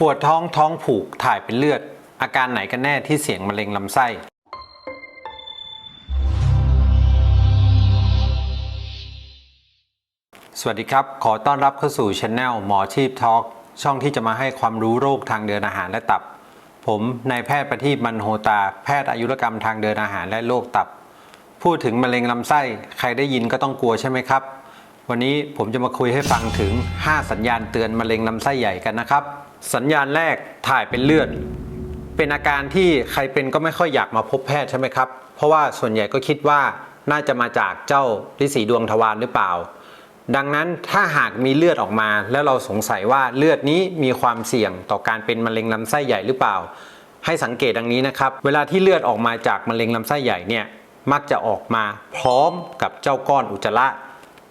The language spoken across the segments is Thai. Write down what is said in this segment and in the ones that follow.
ปวดท้องท้องผูกถ่ายเป็นเลือด อาการไหนกันแน่ที่เสี่ยงมะเร็งลำไส้ สวัสดีครับ ขอต้อนรับเข้าสู่ช anel หมอชีพทอล์กช่องที่จะมาให้ความรู้โรคทางเดินอาหารและตับ ผมนายแพทย์ประทีปมันโฮตา แพทย์อายุรกรรมทางเดินอาหารและโรคตับ พูดถึงมะเร็งลำไส้ ใครได้ยินก็ต้องกลัวใช่ไหมครับ วันนี้ผมจะมาคุยให้ฟังถึง 5 สัญญาณเตือนมะเร็งลำไส้ใหญ่กันนะครับ สัญญาณแรกถ่ายเป็นเลือด เป็นอาการที่ใครเป็นก็ไม่ค่อยอยากมาพบแพทย์ใช่ไหมครับ เพราะว่าส่วนใหญ่ก็คิดว่าน่าจะมาจากเจ้าลิสีดวงทวารหรือเปล่า ดังนั้นถ้าหากมีเลือดออกมา แล้วเราสงสัยว่าเลือดนี้มีความเสี่ยงต่อการเป็นมะเร็งลำไส้ใหญ่หรือเปล่า ให้สังเกตดังนี้นะครับ เวลาที่เลือดออกมาจากมะเร็งลำไส้ใหญ่เนี่ยมักจะออกมาพร้อมกับเจ้าก้อนอุจจาระ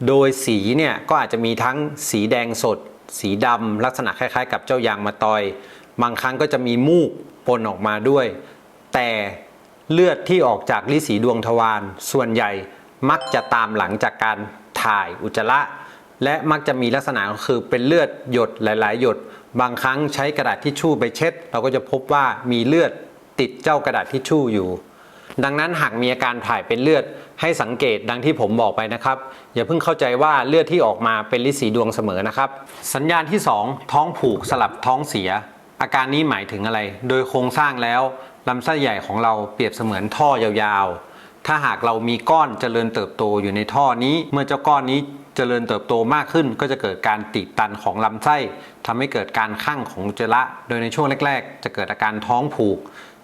โดยสีเนี่ยก็อาจจะมีทั้งสีแดงสด สีดำลักษณะคล้ายๆ กับเจ้ายางมะตอย บางครั้งก็จะมีมูกปนออกมาด้วย แต่เลือดที่ออกจากลิสีดวงทวารส่วนใหญ่มักจะตามหลังจากการถ่ายอุจจาระ และมักจะมีลักษณะก็คือเป็นเลือดหยดหลาย ๆ หยด บางครั้งใช้กระดาษทิชชู่ไปเช็ด เราก็จะพบว่ามีเลือดติดเจ้ากระดาษทิชชู่อยู่ ดังนั้นหากมีอาการถ่ายเป็นเลือดให้สังเกตดังที่ผมบอกไปนะครับ อย่าเพิ่งเข้าใจว่าเลือดที่ออกมาเป็นลิสีดวงเสมอนะครับ สัญญาณที่ 2 ท้องผูกสลับท้องเสีย อาการนี้หมายถึงอะไร โดยโครงสร้างแล้วลำไส้ใหญ่ของเราเปรียบเสมือนท่อยาวๆ ถ้าหากเรามีก้อนเจริญเติบโตอยู่ในท่อนี้ เมื่อเจ้าก้อนนี้เจริญเติบโตมากขึ้นก็จะเกิดการตีบตันของลำไส้ทำให้เกิดการคั่งของอุจจาระ โดยในช่วงแรก ๆ จะเกิดอาการท้องผูก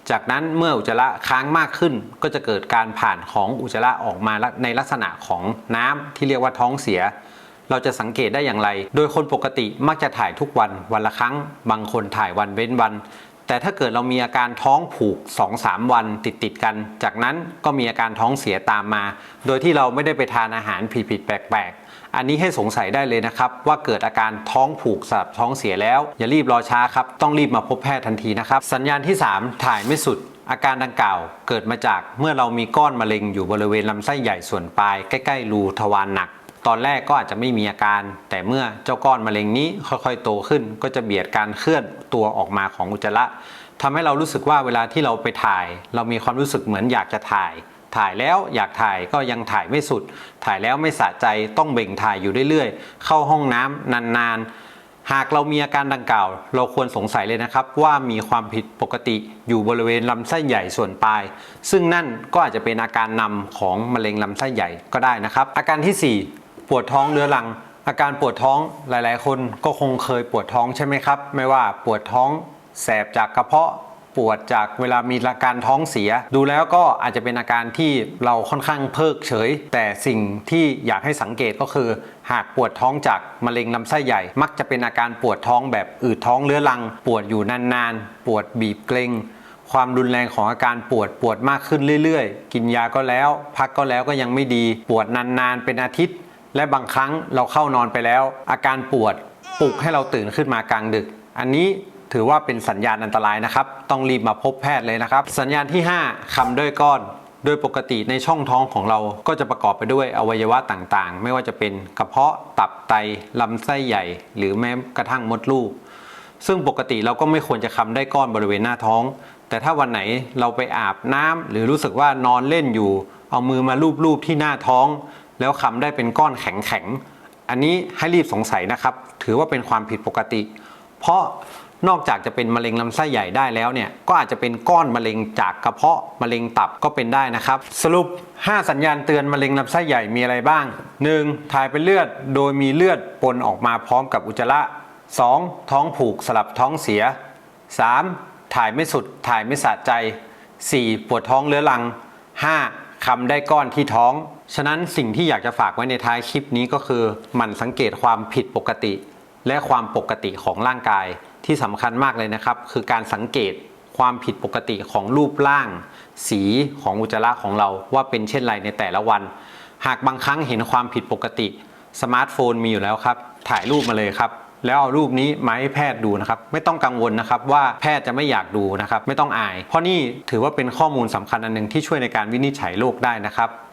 จากนั้นเมื่ออุจจาระค้างมากขึ้น ก็จะเกิดการผ่านของอุจจาระออกมาในลักษณะของน้ำที่เรียกว่าท้องเสีย เราจะสังเกตได้อย่างไร โดยคนปกติมักจะถ่ายทุกวันวันละครั้ง บางคนถ่ายวันเว้นวัน แต่ถ้าเกิดเรามีอาการท้องผูก 2-3 วันติดติดกัน จากนั้นก็มีอาการท้องเสียตามมา โดยที่เราไม่ได้ไปทานอาหารผิดๆแปลกๆ อันนี้ให้สงสัยได้เลยนะครับ ว่าเกิดอาการท้องผูกสลับท้องเสียแล้ว อย่ารีบรอช้าครับ ต้องรีบมาพบแพทย์ทันทีนะครับ สัญญาณที่ 3 ถ่ายไม่สุดอาการดังกล่าวเกิดมาจากเมื่อเรามีก้อนมะเร็งอยู่บริเวณลำไส้ใหญ่ส่วนปลายใกล้ ๆ รูทวารหนัก ตอนแรกก็อาจจะไม่มีอาการ แต่เมื่อเจ้าก้อนมะเร็งนี้ค่อยๆ โตขึ้น ก็จะเบียดการเคลื่อนตัวออกมาของอุจจาระทำให้เรารู้สึกว่าเวลาที่เราไปถ่าย เรามีความรู้สึกเหมือนอยากจะถ่าย ถ่ายแล้วอยากถ่ายก็ยังถ่ายไม่สุด ถ่ายแล้วไม่สะใจต้องเบ่งถ่ายอยู่เรื่อยๆ เข้าห้องน้ำนานๆ หากเรามีอาการดังกล่าว เราควรสงสัยเลยนะครับ ว่ามีความผิดปกติอยู่บริเวณลำไส้ใหญ่ส่วนปลาย ซึ่งนั่นก็อาจจะเป็นอาการนำของมะเร็งลำไส้ใหญ่ก็ได้นะครับ อาการที่ 4 ปวดท้องเรื้อรัง อาการปวดท้องหลาย ๆ คนก็คงเคยปวดท้องใช่ไหมครับ ไม่ว่าปวดท้องแสบจากกระเพาะปวดจากเวลามีอาการท้องเสีย ดูแล้วก็อาจจะเป็นอาการที่เราค่อนข้างเพิกเฉย แต่สิ่งที่อยากให้สังเกตก็คือ หากปวดท้องจากมะเร็งลำไส้ใหญ่ มักจะเป็นอาการปวดท้องแบบอืดท้องเรื้อรัง ปวดอยู่นานๆ ปวดบีบเกร็งความรุนแรงของอาการปวดปวดมากขึ้นเรื่อยๆ กินยาก็แล้ว พักก็แล้วก็ยังไม่ดี ปวดนานๆ เป็นอาทิตย์ และบางครั้งเราเข้านอนไปแล้ว อาการปวดปลุกให้เราตื่นขึ้นมากลางดึก อันนี้ถือว่าเป็นสัญญาณอันตรายนะครับ ต้องรีบมาพบแพทย์เลยนะครับ สัญญาณที่ 5คำด้วยก้อน โดยปกติในช่องท้องของเราก็จะประกอบไปด้วยอวัยวะต่างๆ ไม่ว่าจะเป็นกระเพาะตับไตลำไส้ใหญ่ หรือแม้กระทั่งมดลูก ซึ่งปกติเราก็ไม่ควรจะคำได้ก้อนบริเวณหน้าท้อง แต่ถ้าวันไหนเราไปอาบน้ำหรือรู้สึกว่านอนเล่นอยู่ เอามือมาลูบๆที่หน้าท้อง แล้วคำได้เป็นก้อนแข็งๆ อันนี้ให้รีบสงสัยนะครับ ถือว่าเป็นความผิดปกติ เพราะนอกจากจะเป็นมะเร็งลำไส้ใหญ่ได้แล้วเนี่ย ก็อาจจะเป็นก้อนมะเร็งจากกระเพาะมะเร็งตับก็เป็นได้นะครับ สรุป 5 สัญญาณเตือนมะเร็งลำไส้ใหญ่มีอะไรบ้าง 1. ถ่ายเป็นเลือดโดยมีเลือดปนออกมาพร้อมกับอุจจาระ 2. ท้องผูกสลับท้องเสีย 3. ถ่ายไม่สุดถ่ายไม่สะใจ 4. ปวดท้องเรื้อรัง 5. คำได้ก้อนที่ท้อง ฉะนั้นสิ่งที่อยากจะฝากไว้ในท้ายคลิปนี้ก็คือหมั่นสังเกตความผิดปกติ และความปกติของร่างกายที่สำคัญมากเลยนะครับ คือการสังเกตความผิดปกติของรูปร่าง สีของอุจจาระของเราว่าเป็นเช่นไรในแต่ละวัน หากบางครั้งเห็นความผิดปกติ สมาร์ทโฟนมีอยู่แล้วครับ ถ่ายรูปมาเลยครับ แล้วเอารูปนี้มาให้แพทย์ดูนะครับ ไม่ต้องกังวลนะครับว่าแพทย์จะไม่อยากดูนะครับ ไม่ต้องอาย เพราะนี่ถือว่าเป็นข้อมูลสำคัญอันหนึ่งที่ช่วยในการวินิจฉัยโรคได้นะครับ